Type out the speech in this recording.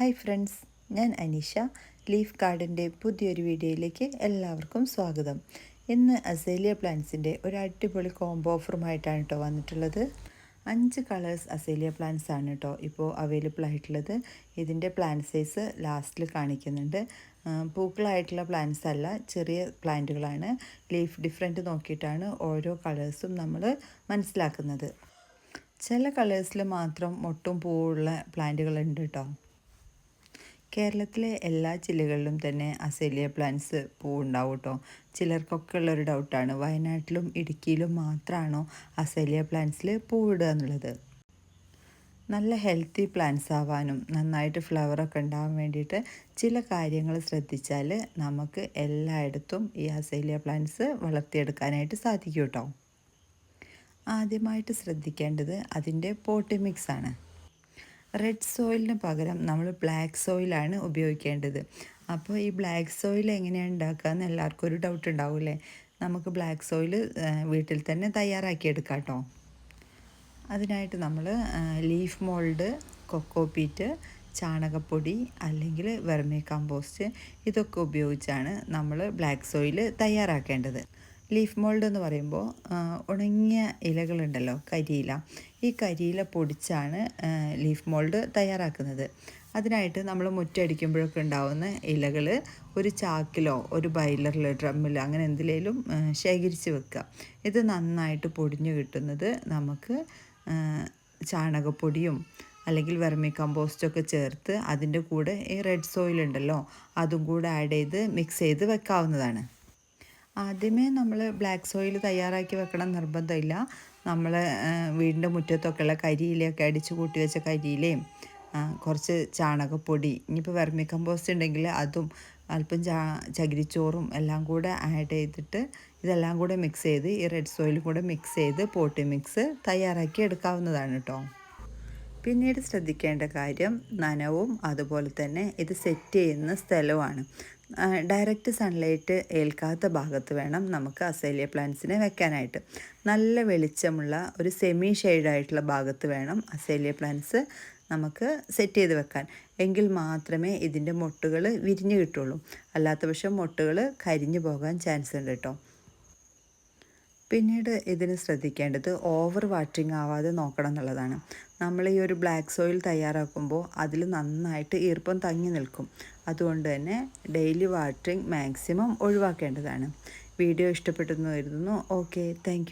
Hi friends ഞാൻ Aneesha leaf കാർഡിന്റെ പുതിയൊരു വീഡിയോയിലേക്ക് എല്ലാവർക്കും സ്വാഗതം. ഇന്ന് അസേലിയ പ്ലാന്റ്സിന്റെ ഒരു അടിപൊളി കോംബോ ഓഫറുമായിട്ടാണ് കേട്ടോ വന്നിട്ടുള്ളത്. അഞ്ച് കളേഴ്സ് അസേലിയ പ്ലാന്റ്സ് ആണ് കേട്ടോ ഇപ്പോൾ അവൈലബിൾ ആയിട്ടുള്ളത്. ഇതിന്റെ പ്ലാന്റ് സൈസ് ലാസ്റ്റിൽ കാണിക്കുന്നുണ്ട്. പൂക്കളായിട്ടുള്ള പ്ലാന്റ്സ് അല്ല ചെറിയ പ്ലാന്റുകളാണ്. ലീഫ് ഡിഫറെന്റ് നോക്കിയിട്ടാണ് ഓരോ കളേഴ്സും നമ്മൾ മനസ്സിലാക്കുന്നത്. ചില കളേഴ്സിൽ മാത്രം മൊട്ടും പൂവുള്ള പ്ലാന്റുകളുണ്ട് കേട്ടോ കേരളത്തിലെ എല്ലാ ജില്ലകളിലും തന്നെ അസേലിയ പ്ലാന്റ്സ് പൂവുണ്ടാവും കേട്ടോ ചിലർക്കൊക്കെ ഉള്ളൊരു ഡൗട്ടാണ്. വയനാട്ടിലും ഇടുക്കിയിലും മാത്രമാണോ അസേലിയ പ്ലാന്റ്സിൽ പൂവിടുക എന്നുള്ളത്? നല്ല ഹെൽത്തി പ്ലാന്റ്സ് ആവാനും നന്നായിട്ട് ഫ്ലവറൊക്കെ ഉണ്ടാവാൻ വേണ്ടിയിട്ട് ചില കാര്യങ്ങൾ ശ്രദ്ധിച്ചാൽ നമുക്ക് എല്ലായിടത്തും ഈ അസേലിയ പ്ലാന്റ്സ് വളർത്തിയെടുക്കാനായിട്ട് സാധിക്കും കേട്ടോ ആദ്യമായിട്ട് ശ്രദ്ധിക്കേണ്ടത് അതിന്റെ പോട്ടി മിക്സ് ആണ് റെഡ് സോയിലിന് പകരം നമ്മൾ ബ്ലാക്ക് സോയിലാണ് ഉപയോഗിക്കേണ്ടത്. അപ്പോൾ ഈ ബ്ലാക്ക് സോയിൽ എങ്ങനെയാണ് ഉണ്ടാക്കുക എന്ന് എല്ലാവർക്കും ഒരു ഡൗട്ട് ഉണ്ടാവില്ലേ? നമുക്ക് ബ്ലാക്ക് സോയിൽ വീട്ടിൽ തന്നെ തയ്യാറാക്കിയെടുക്കാം കേട്ടോ അതിനായിട്ട് നമ്മൾ ലീഫ് മോൾഡ് കൊക്കോപീറ്റ് ചാണകപ്പൊടി അല്ലെങ്കിൽ വെർമി കമ്പോസ്റ്റ് ഇതൊക്കെ ഉപയോഗിച്ചാണ് നമ്മൾ ബ്ലാക്ക് സോയിൽ തയ്യാറാക്കേണ്ടത്. ലീഫ് മോൾഡ് എന്ന് പറയുമ്പോൾ ഉണങ്ങിയ ഇലകളുണ്ടല്ലോ കരിയില. ഈ കരിയില പൊടിച്ചാണ് ലീഫ് മോൾഡ് തയ്യാറാക്കുന്നത്. അതിനായിട്ട് നമ്മൾ മുറ്റടിക്കുമ്പോഴൊക്കെ ഉണ്ടാവുന്ന ഇലകൾ ഒരു ചാക്കിലോ ഒരു ബൈലറിലോ ഡ്രമ്മിലോ അങ്ങനെ എന്തിലേലും ശേഖരിച്ച് വെക്കുക. ഇത് നന്നായിട്ട് പൊടിഞ്ഞു കിട്ടുന്നത് നമുക്ക് ചാണകപ്പൊടിയും അല്ലെങ്കിൽ വെർമി കമ്പോസ്റ്റൊക്കെ ചേർത്ത് അതിന്റെ കൂടെ ഈ റെഡ് സോയിൽ ഉണ്ടല്ലോ അതും കൂടെ ആഡ് ചെയ്ത് മിക്സ് ചെയ്ത് വെക്കാവുന്നതാണ്. ആദ്യമേ നമ്മൾ ബ്ലാക്ക് സോയിൽ തയ്യാറാക്കി വെക്കണം നിർബന്ധമില്ല. നമ്മൾ വീടിന്റെ മുറ്റത്തൊക്കെയുള്ള കരിയിലൊക്കെ അടിച്ചു കൂട്ടി വെച്ച കരിയിലയും കുറച്ച് ചാണകപ്പൊടി ഇനിയിപ്പോൾ വെർമി കമ്പോസ്റ്റ് ഉണ്ടെങ്കിൽ അതും അല്പം ചാ ചകിരിച്ചോറും എല്ലാം കൂടെ ആഡ് ചെയ്തിട്ട് ഇതെല്ലാം കൂടെ മിക്സ് ചെയ്ത് ഈ റെഡ് സോയിൽ കൂടെ മിക്സ് ചെയ്ത് പോട്ടി മിക്സ് തയ്യാറാക്കി എടുക്കാവുന്നതാണ് കേട്ടോ പിന്നീട് ശ്രദ്ധിക്കേണ്ട കാര്യം നനവും അതുപോലെ തന്നെ ഇത് സെറ്റ് ചെയ്യുന്ന സ്ഥലവുമാണ്. ഡയറക്റ്റ് സൺലൈറ്റ് ഏൽക്കാത്ത ഭാഗത്ത് വേണം നമുക്ക് അസേലിയ പ്ലാന്റ്സിനെ വെക്കാനായിട്ട്. നല്ല വെളിച്ചമുള്ള ഒരു സെമി ഷെയ്ഡായിട്ടുള്ള ഭാഗത്ത് വേണം അസേലിയ പ്ലാന്റ്സ് നമുക്ക് സെറ്റ് ചെയ്ത് വെക്കാൻ. എങ്കിൽ മാത്രമേ ഇതിന്റെ മൊട്ടുകൾ വിരിഞ്ഞു കിട്ടുള്ളൂ. അല്ലാത്ത പക്ഷം മൊട്ടുകൾ കരിഞ്ഞു പോകാൻ ചാൻസ് ഉണ്ട് കേട്ടോ പിന്നീട് ഇതിന് ശ്രദ്ധിക്കേണ്ടത് ഓവർ വാട്ടറിങ് ആവാതെ നോക്കണം എന്നുള്ളതാണ്. നമ്മൾ ഈ ഒരു ബ്ലാക്ക് സോയിൽ തയ്യാറാക്കുമ്പോൾ അതിൽ നന്നായിട്ട് ഈർപ്പം തങ്ങി നിൽക്കും. അതുകൊണ്ട് തന്നെ ഡെയിലി വാട്ടറിങ് മാക്സിമം ഒഴിവാക്കേണ്ടതാണ്. വീഡിയോ ഇഷ്ടപ്പെട്ടെന്ന് കരുതുന്നു. Okay thank